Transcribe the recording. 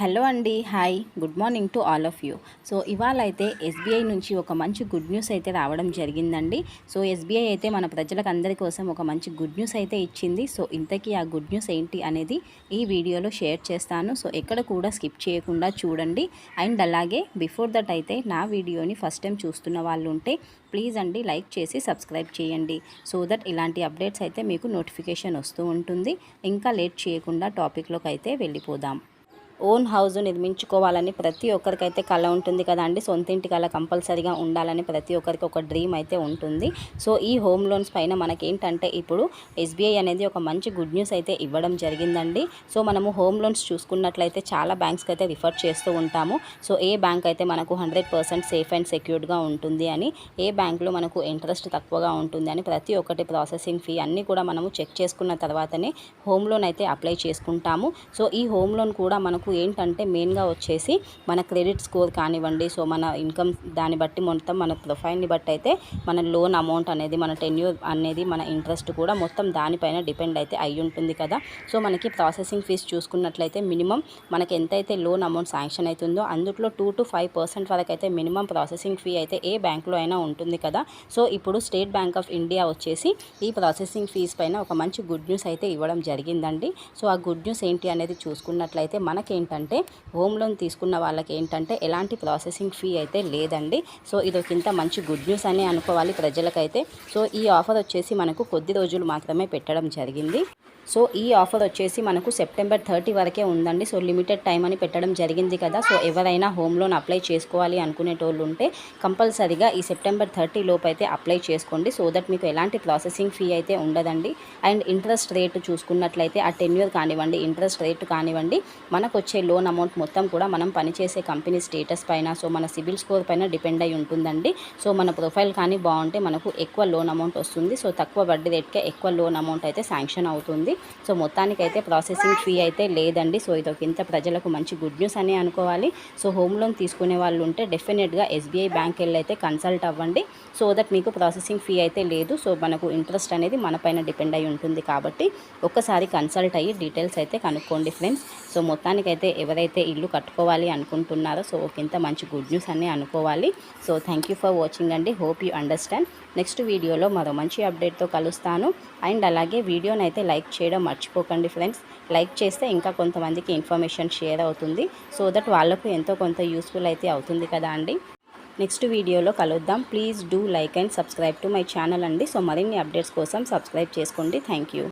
Hello అండి hi good morning to all of you. So ఇవాళ అయితే ఎస్బీఐ నుంచి ఒక మంచి గుడ్ న్యూస్ అయితే రావడం జరిగిందండి. సో ఎస్బీఐ అయితే మన ప్రజలకు అందరి కోసం ఒక మంచి గుడ్ న్యూస్ అయితే ఇచ్చింది. సో ఇంతకీ ఆ గుడ్ న్యూస్ ఏంటి అనేది ఈ వీడియోలో షేర్ చేస్తాను. సో ఎక్కడ కూడా స్కిప్ చేయకుండా చూడండి. అండ్ అలాగే బిఫోర్ దట్ అయితే నా వీడియోని ఫస్ట్ టైం చూస్తున్న వాళ్ళు ఉంటే ప్లీజ్ అండి లైక్ చేసి సబ్స్క్రైబ్ చేయండి. సో దట్ ఇలాంటి అప్డేట్స్ అయితే మీకు నోటిఫికేషన్ వస్తూ ఉంటుంది. ఇంకా లేట్ చేయకుండా టాపిక్లోకి అయితే వెళ్ళిపోదాం. ఓన్ హౌస్ నిర్మించుకోవాలని ప్రతి ఒక్కరికైతే కళ ఉంటుంది కదా అండి. సొంత ఇంటి కళ కంపల్సరీగా ఉండాలని ప్రతి ఒక్కరికి ఒక డ్రీమ్ అయితే ఉంటుంది. సో ఈ హోమ్ లోన్స్ పైన మనకేంటంటే ఇప్పుడు ఎస్బీఐ అనేది ఒక మంచి గుడ్ న్యూస్ అయితే ఇవ్వడం జరిగిందండి. సో మనము హోమ్ లోన్స్ చూసుకున్నట్లయితే చాలా బ్యాంక్స్కి అయితే రిఫర్ చేస్తూ ఉంటాము. సో ఏ బ్యాంక్ అయితే మనకు హండ్రెడ్ పర్సెంట్ సేఫ్ అండ్ సెక్యూర్డ్గా ఉంటుంది అని ఏ బ్యాంక్లో మనకు ఇంట్రెస్ట్ తక్కువగా ఉంటుంది అని ప్రతి ఒక్కటి ప్రాసెసింగ్ ఫీ అన్నీ కూడా మనము చెక్ చేసుకున్న తర్వాతనే హోమ్ లోన్ అయితే అప్లై చేసుకుంటాము. సో ఈ హోమ్ లోన్ కూడా మనకు ఏంటంటే మెయిన్గా వచ్చేసి మన క్రెడిట్ స్కోర్ కానివ్వండి సో మన ఇన్కమ్ దాన్ని బట్టి మొత్తం మన ప్రొఫైల్ని బట్టి అయితే మన లోన్ అమౌంట్ అనేది మన టెన్యూర్ అనేది మన ఇంట్రెస్ట్ కూడా మొత్తం దానిపైన డిపెండ్ అయితే అయి ఉంటుంది కదా. సో మనకి ప్రాసెసింగ్ ఫీజు చూసుకున్నట్లయితే మినిమం మనకి ఎంతైతే లోన్ అమౌంట్ శాంక్షన్ అవుతుందో అందులో టూ టు ఫైవ్ పర్సెంట్ వరకు అయితే మినిమం ప్రాసెసింగ్ ఫీ అయితే ఏ బ్యాంక్లో అయినా ఉంటుంది కదా. సో ఇప్పుడు స్టేట్ బ్యాంక్ ఆఫ్ ఇండియా వచ్చేసి ఈ ప్రాసెసింగ్ ఫీజ్ పైన ఒక మంచి గుడ్ న్యూస్ అయితే ఇవ్వడం జరిగిందండి. సో ఆ గుడ్ న్యూస్ ఏంటి అనేది చూసుకున్నట్లయితే మనకి ఏంటంటే హోమ్ లోన్ తీసుకున్న వాళ్ళకి ఏంటంటే ఎలాంటి ప్రాసెసింగ్ ఫీ అయితే లేదండి. సో ఇది ఒక మంచి గుడ్ న్యూస్ అని అనుకోవాలి ప్రజలకైతే. సో ఈ ఆఫర్ వచ్చేసి మనకు కొద్ది రోజులు మాత్రమే పెట్టడం జరిగింది. సో ఈ ఆఫర్ వచ్చేసి మనకు సెప్టెంబర్ థర్టీ వరకే ఉందండి. సో లిమిటెడ్ టైం అని పెట్టడం జరిగింది కదా. సో ఎవరైనా హోమ్ లోన్ అప్లై చేసుకోవాలి అనుకునేటోళ్ళు ఉంటే కంపల్సరీగా ఈ సెప్టెంబర్ థర్టీ లోపు అయితే అప్లై చేసుకోండి. సో దట్ మీకు ఎలాంటి ప్రాసెసింగ్ ఫీ అయితే ఉండదండి. అండ్ ఇంట్రెస్ట్ రేట్ చూసుకున్నట్లయితే ఆ టెన్యూర్ కానివ్వండి ఇంట్రెస్ట్ రేట్ కానివ్వండి మనకు వచ్చే లోన్ అమౌంట్ మొత్తం కూడా మనం పనిచేసే కంపెనీ స్టేటస్ పైన సో మన సిబిల్ స్కోర్ పైన డిపెండ్ అయి ఉంటుందండి. సో మన ప్రొఫైల్ కానీ బాగుంటే మనకు ఎక్కువ లోన్ అమౌంట్ వస్తుంది. సో తక్కువ వడ్డీ రేట్కే ఎక్కువ లోన్ అమౌంట్ అయితే శాంక్షన్ అవుతుంది. సో మొత్తానికైతే ప్రాసెసింగ్ ఫీ అయితే లేదండి. సో ఇది ఒక ఇంత ప్రజలకు మంచి గుడ్ న్యూస్ అని అనుకోవాలి. సో హోమ్ లోన్ తీసుకునే వాళ్ళు ఉంటే డెఫినెట్గా ఎస్బీఐ బ్యాంక్ వెళ్ళి అయితే కన్సల్ట్ అవ్వండి. సో దట్ మీకు ప్రాసెసింగ్ ఫీ అయితే లేదు. సో మనకు ఇంట్రెస్ట్ అనేది మనపైన డిపెండ్ అయి ఉంటుంది కాబట్టి ఒక్కసారి కన్సల్ట్ అయ్యి డీటెయిల్స్ అయితే కనుక్కోండి ఫ్రెండ్స్ సో మొత్తానికైతే ఎవరైతే ఇల్లు కట్టుకోవాలి అనుకుంటున్నారో సో ఒక ఇంత మంచి గుడ్ న్యూస్ అని అనుకోవాలి. So thank you for watching అండి. హోప్ యూ అండర్స్టాండ్ నెక్స్ట్ వీడియోలో మరో మంచి అప్డేట్తో కలుస్తాను. అండ్ అలాగే వీడియోని అయితే లైక్ చేయండి. మర్చిపోకండి ఫ్రెండ్స్. లైక్ చేస్తే ఇంకా కొంతమందికి ఇన్ఫర్మేషన్ షేర్ అవుతుంది. సో దట్ వాళ్ళకు ఎంతో కొంత యూస్ఫుల్ అయితే అవుతుంది కదా అండి. నెక్స్ట్ వీడియోలో కలుద్దాం. Please do like and subscribe to my channel అండి. సో మరిన్ని అప్డేట్స్ కోసం సబ్స్క్రైబ్ చేసుకోండి. Thank you.